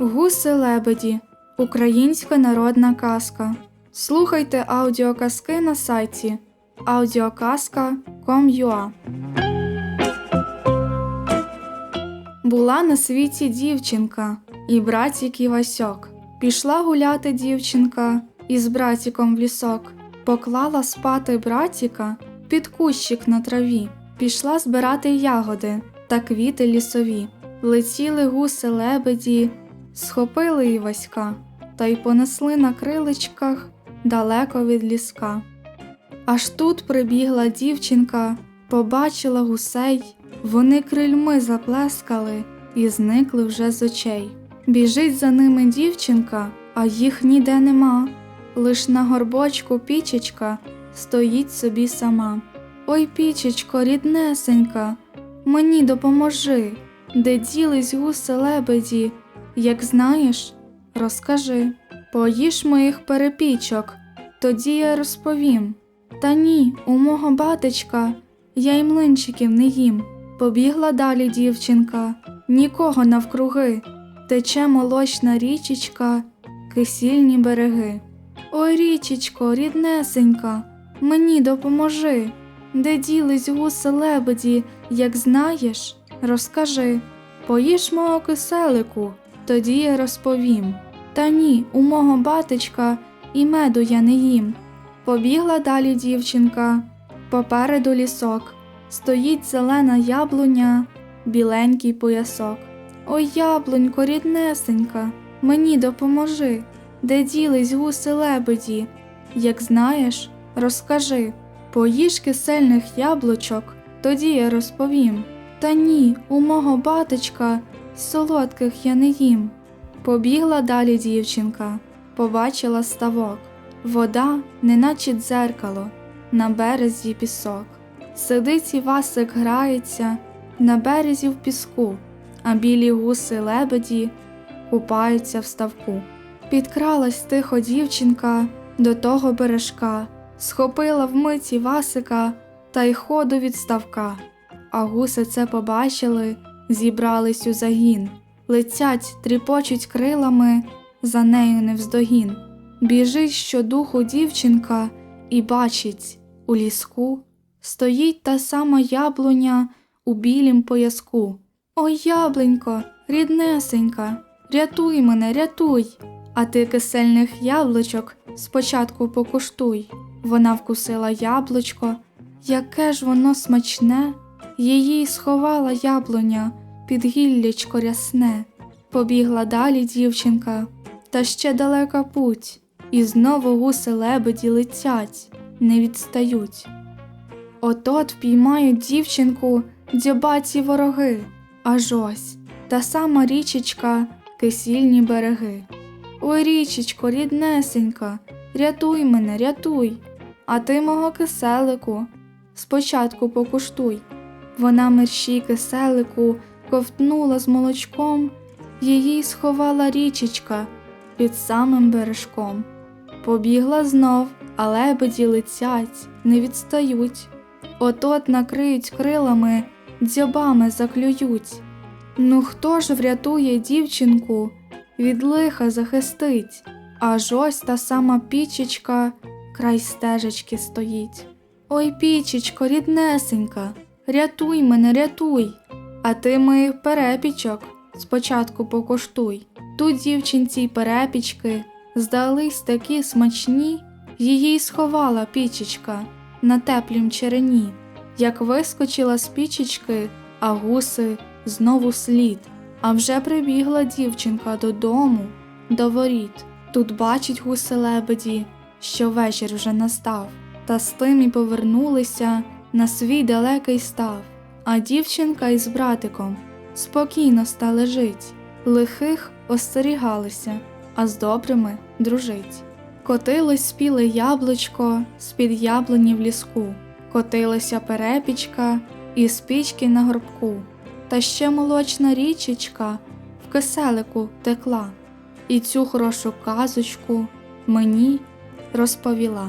Гуси лебеді. Українська народна казка. Слухайте аудіоказки на сайті audioказка.com.ua Була на світі дівчинка і братік Івасьок. Пішла гуляти дівчинка із братіком в лісок, поклала спати братіка під кущик на траві, пішла збирати ягоди та квіти лісові. Летіли гуси лебеді, схопили Іваська та й понесли на криличках далеко від ліска. Аж тут прибігла дівчинка, побачила гусей, вони крильми заплескали і зникли вже з очей. Біжить за ними дівчинка, а їх ніде нема. Лиш на горбочку пічечка стоїть собі сама. Ой, пічечко, ріднесенька, мені допоможи, де ділись гуси лебеді, як знаєш, розкажи. Поїж моїх перепічок, тоді я розповім. Та ні, у мого батечка я й млинчиків не їм. Побігла далі дівчинка, нікого навкруги, тече молочна річечка, кисільні береги. Ой, річечко, ріднесенька, мені допоможи, де ділись гуси лебеді, як знаєш, розкажи. Поїж мого киселику, тоді я розповім. Та ні, у мого батечка і меду я не їм. Побігла далі дівчинка, попереду лісок, стоїть зелена яблуня, біленький поясок. Ой, яблунько, ріднесенька, мені допоможи, де ділись гуси лебеді, як знаєш, розкажи. Поїж кисельних яблучок, тоді я розповім. Та ні, у мого батечка солодких я не їм. Побігла далі дівчинка, побачила ставок. Вода, неначе дзеркало, на березі пісок. Сидить Івасик грається на березі в піску, а білі гуси лебеді купаються в ставку. Підкралась тихо дівчинка до того бережка, схопила вмить Івасика та й ходу від ставка. А гуси це побачили, зібрались у загін, летять, тріпочуть крилами, за нею невздогін. Біжить щодуху дівчинка і бачить, у ліску стоїть та сама яблуня у білім пояску. Ой, яблунько, ріднесенька, рятуй мене, рятуй, а ти кисельних яблучок спочатку покуштуй. Вона вкусила яблучко, яке ж воно смачне, її сховала яблуня під гіллячко рясне. Побігла далі дівчинка, та ще далека путь, і знову гуси лебеді летять, не відстають. От-от впіймають дівчинку дзьобаці вороги, аж ось та сама річечка, кисільні береги. Ой, річечко, ріднесенька, рятуй мене, рятуй, а ти мого киселику спочатку покуштуй. Вона мерщій киселику ковтнула з молочком, її сховала річечка під самим бережком. Побігла знов, а лебеді летять, не відстають. От-от накриють крилами, дзьобами заклюють. Ну хто ж врятує дівчинку, від лиха захистить, аж ось та сама пічечка край стежечки стоїть. Ой, пічечко, ріднесенька, рятуй мене, рятуй, а ти моїх перепічок спочатку покуштуй. Тут дівчинці перепічки здались такі смачні, її й сховала пічечка на теплім черені. Як вискочила з пічечки, а гуси знову слід. А вже прибігла дівчинка додому, до воріт. Тут бачить гуси лебеді, що вечір вже настав, та з тим і повернулися на свій далекий став. А дівчинка із братиком спокійно стали жить, лихих остерігалися, а з добрими дружить. Котилось спіле яблучко з-під яблуні в ліску, котилася перепічка і спічки на горбку, та ще молочна річечка в киселику текла, і цю хорошу казочку мені розповіла.